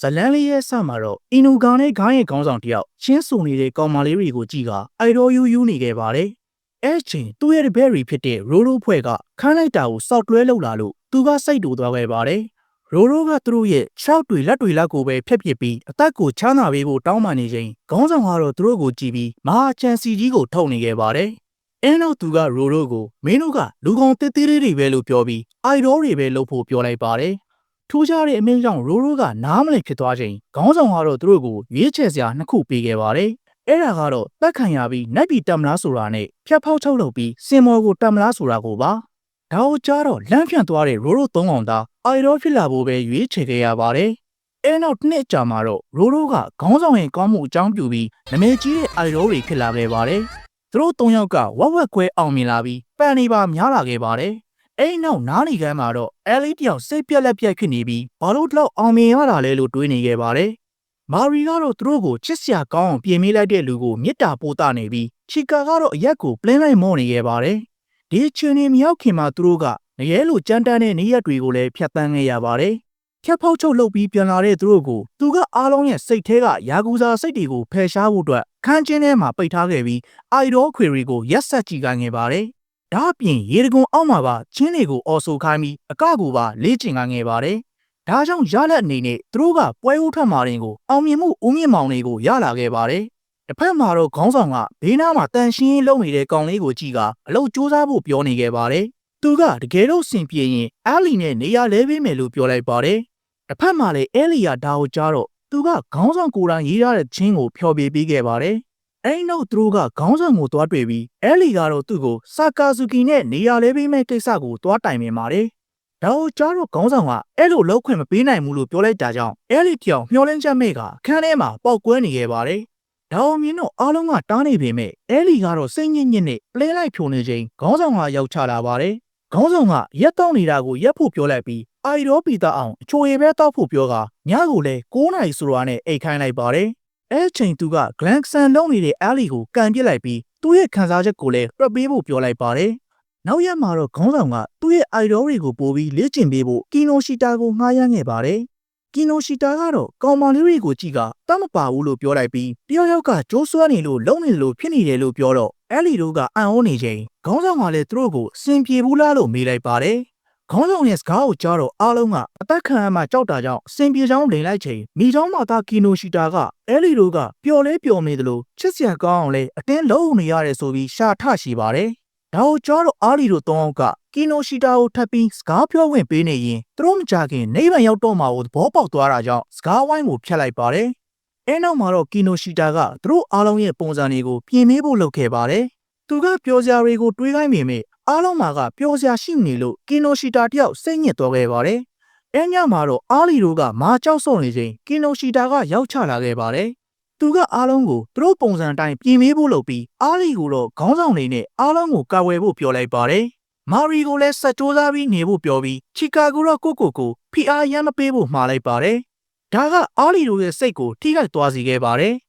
ဇလန်းလေးရဲ့အစမှာတော့အင်နူဂါနဲ့ဂိုင်းရဲ့ခေါင်းဆောင်တယောက်ချင်းစုံနေတဲ့ကောင်မလေးတွေကိုကြည့်ကအိုက်တော်ယူယူနေခဲ့ပါတယ်။အဲချိန်သူ့ရဲ့တပည့်တွေဖြစ်တဲ့ရိုးရိုးဖွဲ့ကခန်းလိုက်တာကိုစောက်တွဲလောက်လာလို့သူကစိတ်တူသွားခဲ့ပါတယ်။ရိုးရိုးကသူတို့ရဲ့ခြောက်တွေလက်တွေလက်ကိုပဲဖျက်ပစ်ပြီးအသက်ကိုချမ်းသာပေးဖို့တောင်းပန်နေချိန်ခေါင်းဆောင်ကတော့သူတို့ကိုကြည့်ပြီးမဟာချန်စီကြီးကိုထုတ်နေခဲ့ပါတယ်။အဲနောက်သူကရိုးရိုးကိုမင်းတို့ကလူကောင်တစ်သေးလေးတွေပဲလို့ပြောပြီးအိုက်တော်တွေပဲလုပ်ဖို့ပြောလိုက်ပါတယ်။ ထူးခြားတဲ့အမင်းကြောင့်ရိုးရိုးကနားမလည်ဖြစ်သွားချိန်ခေါင်းဆောင်ကတော့သူတို့ကိုရွေးချယ်စရာနှစ်ခုပေးခဲ့ပါတယ်။အဲ့ဒါကတော့တက်ခံရပြီးနက်ပြီးတမ်မလားဆိုတာနဲ့ဖြတ်ဖောက်ထုတ်လုပ်ပြီးစင်မော်ကိုတမ်မလားဆိုတာကိုပါ။ဒါကိုကြားတော့လမ်းဖြန့်သွားတဲ့ရိုးရိုးသုံးအောင်သားအိုင်ရောဖြစ်လာဖို့ပဲရွေးချယ်ခဲ့ရပါတယ်။အဲနောက်တစ်နှစ်ကြာမှာတော့ရိုးရိုးကခေါင်းဆောင်ရဲ့ကောင်းမှုအကြောင်းပြုပြီးနမဲကြီးတဲ့အိုင်ရောတွေဖြစ်လာခဲ့ပါတယ်။သူတို့သုံးယောက်ကဝက်ဝက်ခွဲအောင်မြင်လာပြီးပန်နေပါများလာခဲ့ပါတယ်။ အဲ့နောက်နားနေကမ်းမှာတော့အဲလီတယောက်စိတ်ပြက်လက်ပြက်ဖြစ်နေပြီးဘာလို့တော့အောင်မြင်ရတာလဲလို့တွေးနေခဲ့ပါတယ်။မာရီကတော့သူတို့ကိုချစ်စရာကောင်းအောင်ပြင်ပေးလိုက်တဲ့လူကိုမေတ္တာပို့တာနေပြီးချီကာကတော့အရက်ကိုပလင်းလိုက်မော့နေခဲ့ပါတယ်။ဒီချွေနေမြောက်ခင်မှာသူတို့ကငရဲလိုကြမ်းတမ်းတဲ့နေရက်တွေကိုလည်းဖျက်ဆီးခဲ့ရပါတယ်။ဖြတ်ဖောက်ချုပ်လုပ်ပြီးပြန်လာတဲ့သူတို့ကိုသူကအားလုံးရဲ့စိတ်ထဲကယာကူစာစိတ်တွေကိုဖယ်ရှားဖို့အတွက်ခန်းကျင်းထဲမှာပိတ်ထားခဲ့ပြီးအိုင်ဒေါခွေတွေကိုရက်ဆက်ကြည့်ခိုင်းခဲ့ပါတယ်။ ဒါအပြင်ရေတကုံအောက်မှာပါချင်းတွေကိုအော်ဆိုခိုင်းပြီးအကကိုပါလေ့ကျင့်ခိုင်းခဲ့ပါတယ်။ဒါကြောင့်ရလက်အနေနဲ့သူတို့ကပွဲဦးထွက်မာရင်ကိုအောင်မြင်မှုဦးမြင့်မောင်တွေကိုရလာခဲ့ပါတယ်။တစ်ဖက်မှာတော့ခေါင်းဆောင်ကဘေးနားမှာတန်ရှင်းရေးလုပ်နေတဲ့ကောင်လေးကိုကြည့်ကအလုပ်စူးစမ်းဖို့ပြောနေခဲ့ပါတယ်။သူကတကယ်တော့စင်ပြေရင်အာလီနဲ့နေရာလဲပေးမယ်လို့ပြောလိုက်ပါတယ်။တစ်ဖက်မှာလည်းအဲလီယာဒါကိုကြားတော့သူကခေါင်းဆောင်ကိုယ်တိုင်ရေးထားတဲ့ချင်းကိုဖျော်ပြပေးခဲ့ပါတယ်။ အဲဒီနောက်သူတို့ကခေါင်းဆောင်ကိုတွားတွေ့ပြီးအဲလီကတော့သူ့ကိုဆာကာဇူကီနဲ့နေရာလဲပေးမဲ့ကိစ္စကိုတွားတိုင်ပင်ပါတယ်။ဒါကိုကြားတော့ခေါင်းဆောင်ကအဲ့လိုလောက်ခွင့်မပေးနိုင်ဘူးလို့ပြောလိုက်တာကြောင့်အဲလီပြောင်မျောလင်းချက်မဲ့ကခန်းထဲမှာပေါက်ကွဲနေခဲ့ပါတယ်။ဒါအောင်မြင်တော့အားလုံးကတားနေပေမဲ့အဲလီကတော့စိတ်ညစ်ညစ်နဲ့ပလဲလိုက်ဖြိုနေချိန်ခေါင်းဆောင်ကရောက်ချလာပါတယ်။ခေါင်းဆောင်ကရက်တောင်းနေတာကိုရက်ဖို့ပြောလိုက်ပြီးအိုင်ရောပီတာအောင်အချိုရည်ပဲတောက်ဖို့ပြောကညကိုလည်း9နာရီဆိုတာနဲ့အိတ်ခိုင်းလိုက်ပါတယ်။ အဲချိန်သူကဂလန်ဆန်လုံးနေတဲ့အဲလီကိုကန်ပစ်လိုက်ပြီးသူ့ရဲ့ခံစားချက်ကိုလည်းတွက်ပေးဖို့ပြောလိုက်ပါတယ်။နောက်ရက်မှာတော့ခေါင်းဆောင်ကသူ့ရဲ့အိုင်ရောတွေကိုပို့ပြီးလေ့ကျင့်ပေးဖို့ကီနိုရှီတာကိုငှားရမ်းခဲ့ပါတယ်။ကီနိုရှီတာကတော့ကောင်မလေးတွေကိုကြည့်ကတတ်မပါဘူးလို့ပြောလိုက်ပြီးတယောက်ယောက်ကကြိုးစွမ်းနေလို့လုံနေလို့ဖြစ်နေတယ်လို့ပြောတော့အဲလီတို့ကအံ့ဩနေချိန်ခေါင်းဆောင်ကလည်းသူတို့ကိုစင်ပြေဘူးလားလို့မေးလိုက်ပါတယ်။ ခေါင်းဆောင်ရဲ့စကားကိုကြားတော့အားလုံးကအသက်ခံရမှကြောက်တာကြောင့်စင်ပြေချောင်းလိန်လိုက်ချိန်မိချောင်းမှာသားကီနိုရှီတာကအဲလီတို့ကပျော်လဲပျော်နေတယ်လို့ချစ်စရာကောင်းအောင်လဲအတင်းလုံးနေရတယ်ဆိုပြီးရှာထရှိပါတယ်။ဒါကိုကြားတော့အားလီတို့သုံးယောက်ကကီနိုရှီတာကိုထပ်ပြီးစကားပြောဝင်ပေးနေရင်သူတို့မကြခင်နေဗန်ရောက်တော့မှာကိုသဘောပေါက်သွားတာကြောင့်စကားဝိုင်းကိုဖျက်လိုက်ပါတယ်။အဲနောက်မှာတော့ကီနိုရှီတာကသူတို့အားလုံးရဲ့ပုံစံတွေကိုပြင်ပေးဖို့လုပ်ခဲ့ပါတယ်။သူကပြောစရာတွေကိုတွေးခိုင်းပေမဲ့ အားလုံးမှာကပျော်စရာရှိနေလို့ကီနိုရှီတာတယောက်စိတ်ညစ်သွားခဲ့ပါတယ်။အဲညမှာတော့အားလီတို့ကမာကြောက်ဆုံနေချိန်ကီနိုရှီတာကရောက်ချလာခဲ့ပါတယ်။သူကအားလုံးကိုသူတို့ပုံစံအတိုင်းပြင်ပေးဖို့လုပ်ပြီးအားလီကိုတော့ခေါင်းဆောင်နေနဲ့အားလုံးကိုကာဝယ်ဖို့ပြောလိုက်ပါတယ်။မာရီကိုလည်းဆက်ကြိုးစားပြီးနေဖို့ပြောပြီးချီကာကိုတော့ကိုကိုကိုဖီအားရမ်းမပေးဖို့မှားလိုက်ပါတယ်။ဒါကအားလီတို့ရဲ့စိတ်ကိုထိခိုက်သွားစေခဲ့ပါတယ်။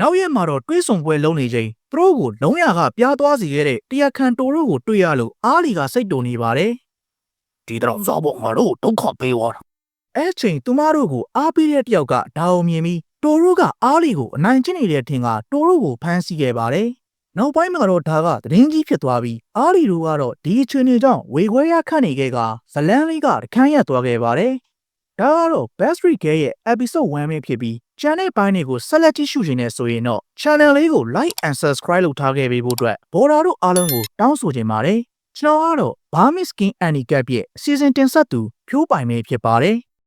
နောက်ရက်မှာတော့တွေးဆုံပွဲလုံးနေချိန်သူတို့ကိုလုံးရကပြားသွားစီခဲ့တဲ့တရားခံတိုတို့ကိုတွေ့ရလို့အားလီကစိတ်တုန်နေပါတယ်။ဒီတော့စောဖို့ငါတို့ဒုက္ခပေးသွားတာ။အဲချိန်သူမတို့ကိုအားပေးတဲ့တယောက်ကဒါအောင်မြင်ပြီးတိုတို့ကအားလီကိုအနိုင်ကျင့်နေတဲ့ထင်ကတိုတို့ကိုဖမ်းဆီးခဲ့ပါတယ်။နောက်ပိုင်းမှာတော့ဒါကသတင်းကြီးဖြစ်သွားပြီးအားလီတို့ကတော့ဒီအချိန်ကြောင့်ဝေခွဲရခတ်နေခဲ့ကဇလန်းလေးကတခန်းရက်သွားခဲ့ပါတယ်။ဒါကတော့ Best Street Gay ရဲ့ episode 1ပဲဖြစ်ပြီး ကျန်တဲ့ပိုင်းတွေကိုဆက်လက်ကြည့်ရှုနေဆိုရင်တော့ channel လေးကို like and subscribe လုပ်ထားခဲ့ပေးဖို့အတွက်ဘော်ဒါတို့အားလုံးကိုတောင်းဆိုချင်ပါတယ်ကျွန်တော်ကတော့ Burmese King Handicap ရဲ့ season တင်ဆက်သူဖြိုးပိုင်ပဲဖြစ်ပါတယ်